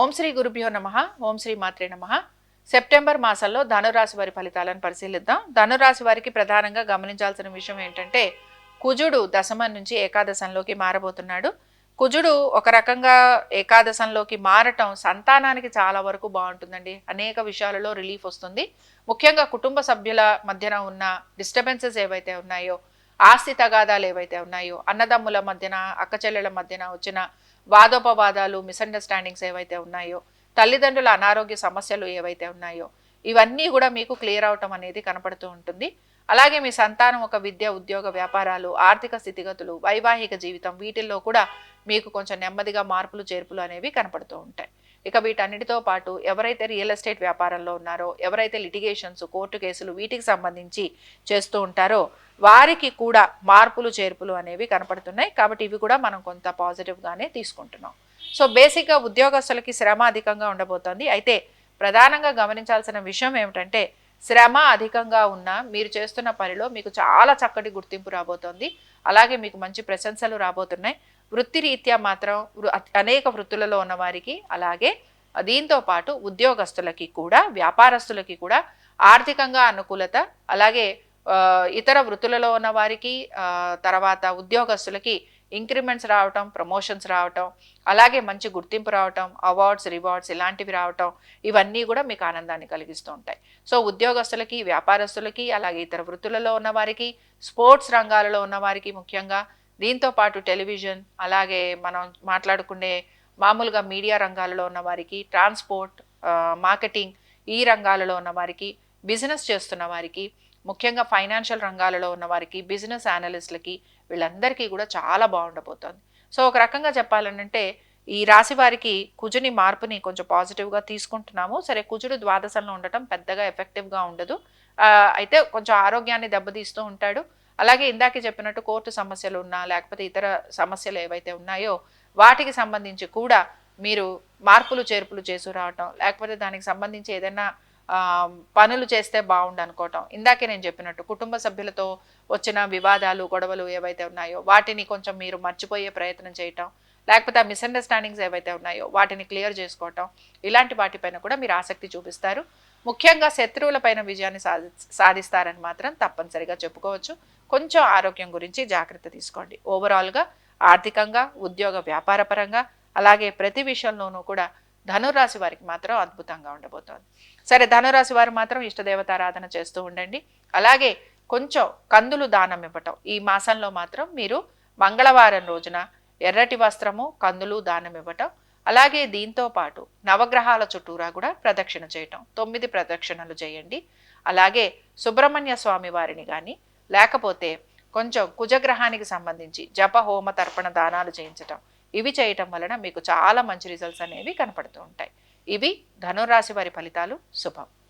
ఓం శ్రీ గురుభ్యో నమ ఓం శ్రీ మాత్రే నమ. సెప్టెంబర్ మాసంలో ధనురాశి వారి ఫలితాలను పరిశీలిద్దాం. ధనురాశి వారికి ప్రధానంగా గమనించాల్సిన విషయం ఏంటంటే కుజుడు దశమ నుంచి ఏకాదశంలోకి మారబోతున్నాడు. కుజుడు ఒక రకంగా ఏకాదశంలోకి మారటం సంతానానికి చాలా వరకు బాగుంటుందండి. అనేక విషయాలలో రిలీఫ్ వస్తుంది. ముఖ్యంగా కుటుంబ సభ్యుల మధ్యన ఉన్న డిస్టర్బెన్సెస్ ఏవైతే ఉన్నాయో ఆస్తి తగాదాలు ఏవైతే ఉన్నాయో అన్నదమ్ముల మధ్యన అక్కచెల్లెల మధ్యన వచ్చిన వాదోపవాదాలు మిస్అండర్స్టాండింగ్స్ ఏవైతే ఉన్నాయో తల్లిదండ్రుల అనారోగ్య సమస్యలు ఏవైతే ఉన్నాయో ఇవన్నీ కూడా మీకు క్లియర్ అవటం అనేది కనపడుతూ ఉంటుంది. అలాగే మీ సంతానం ఒక విద్య ఉద్యోగ వ్యాపారాలు ఆర్థిక స్థితిగతులు వైవాహిక జీవితం వీటిల్లో కూడా మీకు కొంచెం నెమ్మదిగా మార్పులు చేర్పులు అనేవి కనపడుతూ ఉంటాయి. ఇక వీటన్నిటితో పాటు ఎవరైతే రియల్ ఎస్టేట్ వ్యాపారంలో ఉన్నారో ఎవరైతే లిటిగేషన్స్ కోర్టు కేసులు వీటికి సంబంధించి చేస్తూ ఉంటారో వారికి కూడా మార్పులు చేర్పులు అనేవి కనపడుతున్నాయి. కాబట్టి ఇవి కూడా మనం కొంత పాజిటివ్గానే తీసుకుంటున్నాం. సో బేసిక్గా ఉద్యోగస్తులకి శ్రమ అధికంగా ఉండబోతోంది. అయితే ప్రధానంగా గమనించాల్సిన విషయం ఏమిటంటే శ్రమ అధికంగా ఉన్న మీరు చేస్తున్న పనిలో మీకు చాలా చక్కటి గుర్తింపు రాబోతోంది. అలాగే మీకు మంచి ప్రశంసలు రాబోతున్నాయి. వృత్తి రీత్యా మాత్రం వృ- అనేక వృత్తులలో ఉన్నవారికి అలాగే దీంతో పాటు ఉద్యోగస్తులకి కూడా వ్యాపారస్తులకి కూడా ఆర్థికంగా అనుకూలత అలాగే ఇతర వృత్తులలో ఉన్న వారికి తర్వాత ఉద్యోగస్తులకి ఇంక్రిమెంట్స్ రావటం ప్రమోషన్స్ రావటం అలాగే మంచి గుర్తింపు రావటం అవార్డ్స్ రివార్డ్స్ ఇలాంటివి రావటం ఇవన్నీ కూడా మీకు ఆనందాన్ని కలిగిస్తూ ఉంటాయి. సో ఉద్యోగస్తులకి వ్యాపారస్తులకి అలాగే ఇతర వృత్తులలో ఉన్నవారికి స్పోర్ట్స్ రంగాలలో ఉన్నవారికి ముఖ్యంగా దీంతో పాటు టెలివిజన్ అలాగే మనం మాట్లాడుకునే మామూలుగా మీడియా రంగాలలో ఉన్న వారికి ట్రాన్స్పోర్ట్ మార్కెటింగ్ ఈ రంగాలలో ఉన్న వారికి బిజినెస్ చేస్తున్న వారికి ముఖ్యంగా ఫైనాన్షియల్ రంగాలలో ఉన్న వారికి బిజినెస్ అనలిస్ట్లకి వీళ్ళందరికీ కూడా చాలా బాగుండబోతోంది. సో ఒక రకంగా చెప్పాలంటే ఈ రాశి వారికి కుజుని మార్పుని కొంచెం పాజిటివ్గా తీసుకుంటున్నాము. సరే కుజుడు ద్వాదశంలో ఉండటం పెద్దగా ఎఫెక్టివ్గా ఉండదు. అయితే కొంచెం ఆరోగ్యాన్ని దెబ్బతీస్తూ ఉంటాడు. అలాగే ఇందాక చెప్పినట్టు కోర్టు సమస్యలు ఉన్నా లేకపోతే ఇతర సమస్యలు ఏవైతే ఉన్నాయో వాటికి సంబంధించి కూడా మీరు మార్పులు చేర్పులు చేసి రావటం లేకపోతే దానికి సంబంధించి ఏదైనా పనులు చేస్తే బాగుండు అనుకోవటం. ఇందాకే నేను చెప్పినట్టు కుటుంబ సభ్యులతో వచ్చిన వివాదాలు గొడవలు ఏవైతే ఉన్నాయో వాటిని కొంచెం మీరు మర్చిపోయే ప్రయత్నం చేయటం లేకపోతే ఆ మిస్అండర్స్టాండింగ్స్ ఏవైతే ఉన్నాయో వాటిని క్లియర్ చేసుకోవటం ఇలాంటి వాటిపైన కూడా మీరు ఆసక్తి చూపిస్తారు. ముఖ్యంగా శత్రువులపైన విజయాన్ని సాధి సాధిస్తారని మాత్రం తప్పనిసరిగా చెప్పుకోవచ్చు. కొంచెం ఆరోగ్యం గురించి జాగ్రత్త తీసుకోండి. ఓవరాల్గా ఆర్థికంగా ఉద్యోగ వ్యాపారపరంగా అలాగే ప్రతి విషయంలోనూ కూడా ధనురాశి వారికి మాత్రం అద్భుతంగా ఉండబోతోంది. సరే ధనురాశి వారు మాత్రం ఇష్టదేవతారాధన చేస్తూ ఉండండి. అలాగే కొంచెం కందులు దానం ఇవ్వటం. ఈ మాసంలో మాత్రం మీరు మంగళవారం రోజున ఎర్రటి వస్త్రము కందులు దానం ఇవ్వటం. అలాగే దీంతో పాటు నవగ్రహాల చుట్టూరా కూడా ప్రదక్షిణ చేయటం. తొమ్మిది ప్రదక్షిణలు చేయండి. అలాగే సుబ్రహ్మణ్య స్వామి వారిని కానీ లేకపోతే కొంచెం కుజగ్రహానికి సంబంధించి జప హోమ తర్పణ దానాలు చేయించటం ఇవి చేయటం వలన మీకు చాలా మంచి రిజల్ట్స్ అనేవి కనపడుతూ ఉంటాయి. ఇవి ధనురాశి వారి ఫలితాలు. శుభం.